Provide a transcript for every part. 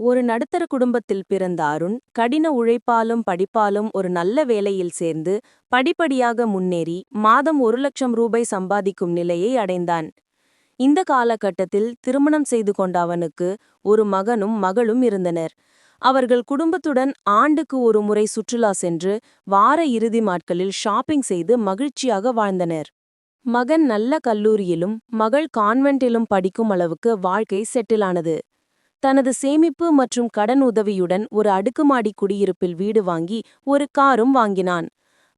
ஒரு நடுத்தர குடும்பத்தில் பிறந்த அருண் கடின உழைப்பாலும் படிப்பாலும் ஒரு நல்ல வேலையில் சேர்ந்து படிப்படியாக முன்னேறி மாதம் ஒரு லட்சம் ரூபாய் சம்பாதிக்கும் நிலையை அடைந்தான். இந்த காலகட்டத்தில் திருமணம் செய்து கொண்ட அவனுக்கு ஒரு மகனும் மகளும் இருந்தனர். அவர்கள் குடும்பத்துடன் ஆண்டுக்கு ஒரு முறை சுற்றுலா சென்று வார இறுதி நாட்களில் ஷாப்பிங் செய்து மகிழ்ச்சியாக வாழ்ந்தனர். மகன் நல்ல கல்லூரியிலும் மகள் கான்வென்ட்டிலும் படிக்கும் அளவுக்கு வாழ்க்கை செட்டிலானது. தனது சேமிப்பு மற்றும் கடன் உதவியுடன் ஒரு அடுக்குமாடி குடியிருப்பில் வீடு வாங்கி ஒரு காரும் வாங்கினான்.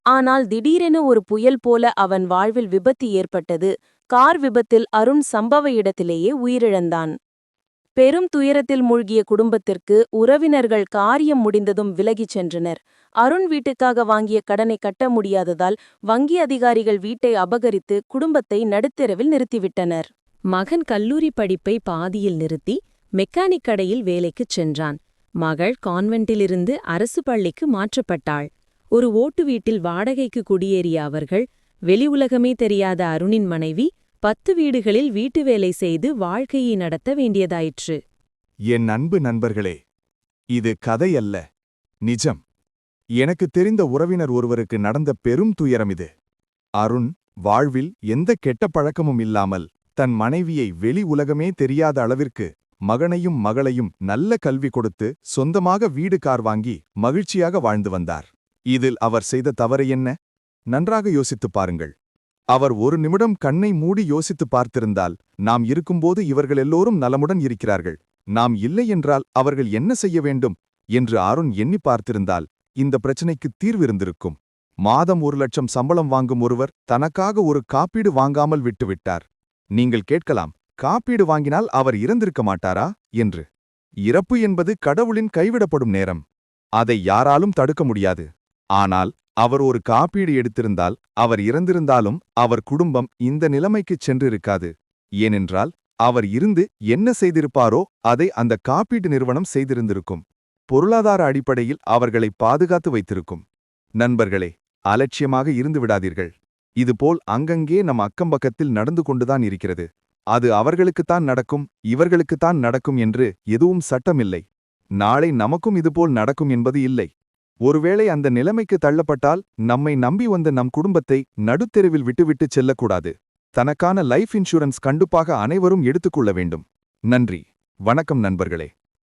ஆனால் திடீரென ஒரு புயல் போல அவன் வாழ்வில் விபத்து ஏற்பட்டது. கார் விபத்தில் அருண் சம்பவ இடத்திலேயே உயிரிழந்தான். பெரும் துயரத்தில் மூழ்கிய குடும்பத்திற்கு உறவினர்கள் காரியம் முடிந்ததும் விலகிச் சென்றனர். அருண் வீட்டுக்காக வாங்கிய கடனை கட்ட முடியாததால் வங்கி அதிகாரிகள் வீட்டை அபகரித்து குடும்பத்தை நடுத்தெருவில் நிறுத்திவிட்டனர். மகன் கல்லூரி படிப்பை பாதியில் நிறுத்தி மெக்கானிக் கடையில் வேலைக்குச் சென்றான். மகள் கான்வென்ட்டிலிருந்து அரசு பள்ளிக்கு மாற்றப்பட்டாள். ஒரு ஓட்டு வீட்டில் வாடகைக்கு குடியேறிய அவர்கள் வெளி உலகமே தெரியாத அருணின் மனைவி பத்து வீடுகளில் வீட்டு வேலை செய்து வாழ்க்கையை நடத்த வேண்டியதாயிற்று. என் அன்பு நண்பர்களே இது கதை அல்ல நிஜம். எனக்கு தெரிந்த உறவினர் ஒருவருக்கு நடந்த பெரும் துயரம் இது. அருண் வாழ்வில் எந்த கெட்ட பழக்கமும் இல்லாமல் தன் மனைவியை வெளி உலகமே தெரியாத அளவிற்கு மகனையும் மகளையும் நல்ல கல்வி கொடுத்து சொந்தமாக வீடு கார் வாங்கி மகிழ்ச்சியாக வாழ்ந்து வந்தார். இதில் அவர் செய்த தவறு என்ன? நன்றாக யோசித்துப் பாருங்கள். அவர் ஒரு நிமிடம் கண்ணை மூடி யோசித்துப் பார்த்திருந்தால் நாம் இருக்கும்போது இவர்கள் எல்லோரும் நலமுடன் இருக்கிறார்கள். நாம் இல்லை என்றால் அவர்கள் என்ன செய்ய வேண்டும்? என்று அருண் எண்ணி பார்த்திருந்தால் இந்த பிரச்சினைக்கு தீர்விருந்திருக்கும் மாதம் ஒரு லட்சம் சம்பளம் வாங்கும் ஒருவர் தனக்காக ஒரு காப்பீடு வாங்காமல் விட்டுவிட்டார். நீங்கள் கேட்கலாம் காப்பீடு வாங்கினால் அவர் இறந்திருக்க மாட்டாரா? என்று. இறப்பு என்பது கடவுளின் கைவிடப்படும் நேரம். அதை யாராலும் தடுக்க முடியாது. ஆனால் அவர் ஒரு காப்பீடு எடுத்திருந்தால் அவர் இறந்திருந்தாலும் அவர் குடும்பம் இந்த நிலைமைக்குச் சென்றிருக்காது. ஏனென்றால் அவர் இருந்து என்ன செய்திருப்பாரோ அதை அந்த காப்பீட்டு நிறுவனம் செய்திருந்திருக்கும். பொருளாதார அடிப்படையில் அவர்களை பாதுகாத்து வைத்திருக்கும். நண்பர்களே அலட்சியமாக இருந்து விடாதீர்கள். இதுபோல் அங்கங்கே நம் அக்கம்பக்கத்தில் நடந்து கொண்டுதான் இருக்கிறது. அது அவர்களுக்குத்தான் நடக்கும் இவர்களுக்குத்தான் நடக்கும் என்று எதுவும் சட்டமில்லை. நாளை நமக்கும் இதுபோல் நடக்கும் என்பது இல்லை. ஒருவேளை அந்த நிலைமைக்கு தள்ளப்பட்டால் நம்மை நம்பி வந்த நம் குடும்பத்தை நடுத்தெருவில் விட்டுவிட்டுச் செல்லக்கூடாது. தனக்கான லைஃப் இன்சூரன்ஸ் கண்டுப்பாக அனைவரும் எடுத்துக்கொள்ள வேண்டும். நன்றி. வணக்கம் நண்பர்களே.